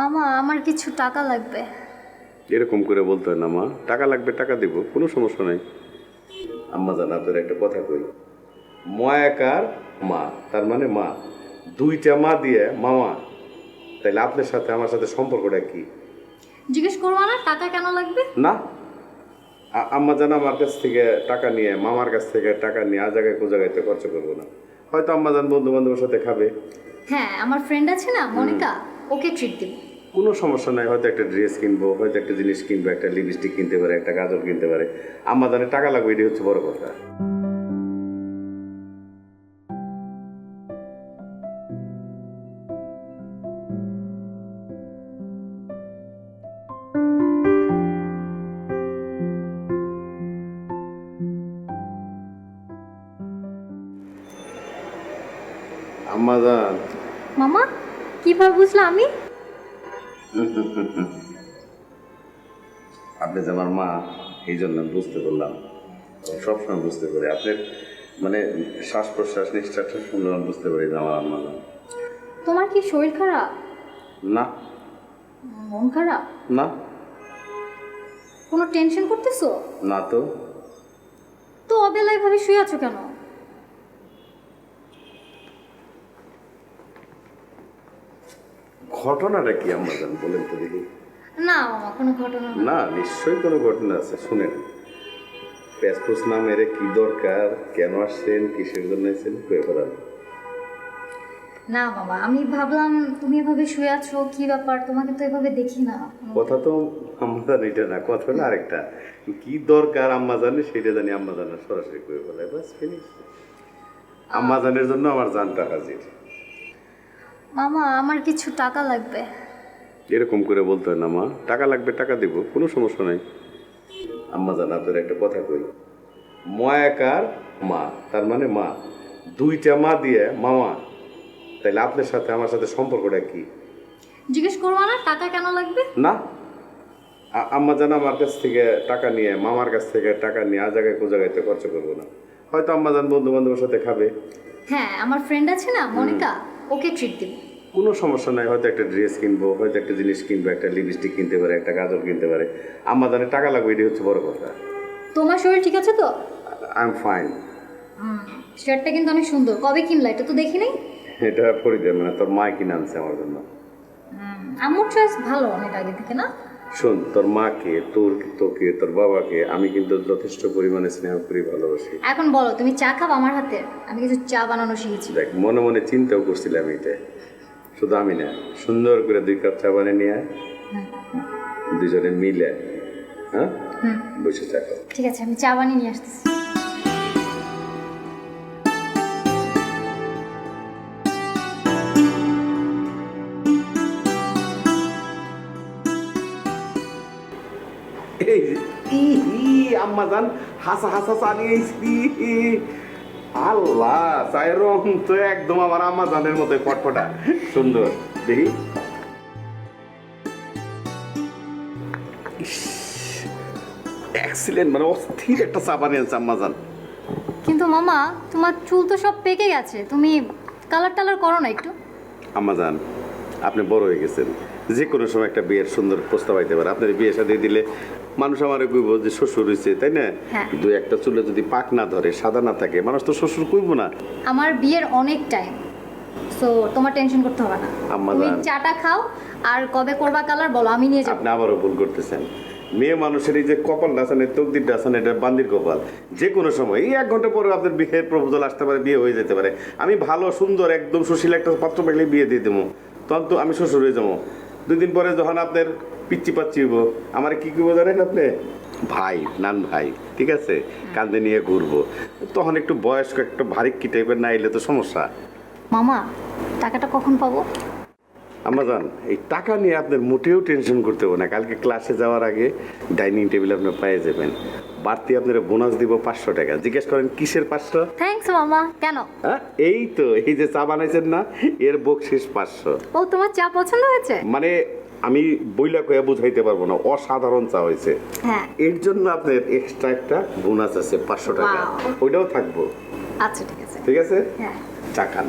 মামা আমার কিছু টাকা লাগবে। এরকম করে বলতে হয় না মা। টাকা লাগবে টাকা দেব কোনো সমস্যা নাই। আম্মা জান আপনার একটা কথা কই। ময়াকার মা তার মানে মা। দুইটা মা দিয়ে মামা তাইলে আপনার সাথে আমার সাথে সম্পর্কটা কি? জিজ্ঞেস করব না টাকা কেন লাগবে? না। আম্মা জান আমার কাছ থেকে টাকা নিয়ে মামার কাছ থেকে টাকা নিয়ে আ জায়গায় কো জায়গায় খরচ করব না। হয়তো আম্মা জান বন্ধু বান্ধবের সাথে খাবে। হ্যাঁ আমার ফ্রেন্ড আছে না মনিকা ওকে ট্রিট দিব। কোনো সমস্যা নাই, হয়তো একটা ড্রেস কিনবো, হয়তো একটা জিনিস কিনবো, একটা লিপস্টিক কিনতে পারে, একটা গাজর কিনতে পারে। আম্মা জানের টাকা লাগবে, এটাই হচ্ছে বড় কথা। আম্মা মামা কীভাবে বুঝলা আমি? আপনি যে আমার মা এই জন্য বুঝতে পারলাম। সবসময় বুঝতে পারি। আপনার মানে শ্বাস প্রশ্বাস নিঃশ্বাস শুনলে আমি বুঝতে পারি যে আমার আম্মা না তোমার কি শরীর খারাপ? না। মন খারাপ? না। কোনো টেনশন করতেছো? না তো। তো অবেলায় ভাবে শুয়ে আছো কেন? ঘটনাটা কি আম্মা জান? বলেন তো দেখি। না মামা কোনো ঘটনা না। না নিশ্চয়ই কোনো ঘটনা আছে শুনেন। প্যাসপোস না মেরে কি দরকার? কেন আসছেন? কিসের জন্য এসেছেন? কয়ে ফেলান না মামা আমি ভাবলাম তুমি এভাবে শুয়ে আছো কি ব্যাপার? তোমাকে তো এভাবে দেখি না। কথা তো আম্মা জান এটা না কথা হলো আরেকটা। কি দরকার আম্মা জানে সেটা জানি আম্মা জানা সরাসরি করে ফেলায় বাস ফিনিশ আম্মা জানের জন্য আমার জানটা হাজির। মামা আমার কিছু টাকা লাগবে। এরকম করে বলতে হয় না মা। টাকা লাগবে টাকা দেব কোনো সমস্যা নাই। আম্মা জান আপনার একটা কথা কই। ময়াকার মা তার মানে মা। দুইটা মা দিয়ে মামা তাইলে আপনার সাথে আমার সাথে সম্পর্কটা কি? জিজ্ঞেস করব না টাকা কেন লাগবে? না। আম্মা জান আমার কাছ থেকে টাকা নিয়ে মামার কাছ থেকে টাকা নিয়ে আ জায়গায় কো জায়গায় খরচ করব না। হয়তো আম্মা জান বন্ধু বান্ধবের সাথে খাবে। হ্যাঁ আমার ফ্রেন্ড আছে না মনিকা? ওকে ট্রিট দিব। কোনো সমস্যা নাই হয়তো একটা ড্রেস কিনবো হয়তো একটা জিনিস কিনবো একটা লিপস্টিক কিনতে পারে একটা গাজর কিনতে পারে। আমার জানের টাকা লাগবে এটি হচ্ছে বড় কথা। তোমার শরীর ঠিক আছে তো? আই এম ফাইন শার্টটা কিন্তু অনেক সুন্দর। কবে কিনলা এটা তো দেখি নাই? এটা ফরিদের মানে তোর মা কিনে আনছে আমার জন্য। আমার চয়েস ভালো অনেক আগে থেকে না? শোন তোর মাকে তোর তোকে তোর বাবাকে আমি কিন্তু যথেষ্ট পরিমাণে স্নেহ করি ভালোবাসি। এখন বলো তুমি চা খাব আমার হাতে? আমি কিছু চা বানানো শিখেছি। দেখ মনে মনে চিন্তাও করছিলাম এটা শুধু আমি না সুন্দর করে দুই কাপ চা বানিয়ে নিয়ে আয়। দুজনে মিলে হ্যাঁ? বসে থাকো। ঠিক আছে আমি চা বানিয়ে নিয়ে আসতেছি। এই যে, ই হি আম্মা জান হাসা হাসা চালিয়েছি। আল্লাহ চাই রং তো একদম আমার আম্মা জানের মতো পটপটা সুন্দর। দেখি। এক্সিলেন্ট মানে অস্থির একটা চা বানিয়েছে আম্মা জান কিন্তু মামা তোমার চুল তো সব পেকে গেছে তুমি কালার টালার করো না একটু। আম্মা জান আপনি বড় হয়ে গেছেন। যে কোনো সময় একটা বিয়ের সুন্দর প্রস্তাব আইতে পারে। আপনার বিয়ে সাথে দিলে মানুষ আমার কইব যে শ্বশুর হয়েছে তাই না? হ্যাঁ। দু একটা চুলে যদি পাক না ধরে সাদা না থাকে মানুষ তো শ্বশুর কইব না। আমার বিয়ের অনেক টাইম সো তোমার টেনশন করতে হবে না। আম্মা তুমি চাটা খাও আর কবে করবা কালার বলো আমি নিয়ে যাব। আপনি আবারও ভুল করতেছেন। মেয়ে মানুষের এই যে কপাল এই তকদিরটা আছেন এটা বান্দির কপাল। যে কোনো সময় এই এক ঘণ্টা পরে আপনার বিয়ের প্রপোজাল আসতে পারে বিয়ে হয়ে যেতে পারে। আমি ভালো সুন্দর একদম সুশীল একটা পাত্র পেলে বিয়ে দিয়ে দেবো। তখন তো আমি শ্বশুর হয়ে যাব। দুই দিন পরে যখন আপনার পিচ্ছি পাচ্ছি হইব আমার কি কি জানেন আপনি? ভাই নান ভাই ঠিক আছে? কান্দে নিয়ে ঘুরবো। তখন একটু বয়স্ক একটু ভারী কি টাইপের না এলে তো সমস্যা। মামা টাকাটা কখন পাবো? আমাজন এই টাকা নিয়ে আপনার মোটেও টেনশন করতে হবে না। কালকে ক্লাসে যাওয়ার আগে ডাইনিং টেবিল আপনি পেয়ে যাবেন। বাড়তি আপনার বোনাস দিব পাঁচশো টাকা। জিজ্ঞেস করেন কিসের পাঁচশো? থ্যাঙ্কস মামা। কেন? হ্যাঁ এই তো এই যে চা বানাইছেন না এর বকশিস পাঁচশো। ও তোমার চা পছন্দ হয়েছে? মানে আমি বইলা কয়ে বুঝাইতে পারব না অসাধারণ চা হয়েছে। হ্যাঁ। এর জন্য আপনার এক্সট্রা একটা বোনাস আছে পাঁচশো টাকা। Wow. ওইটাও থাকব। আচ্ছা ঠিক আছে। ঠিক আছে? হ্যাঁ। চা খান।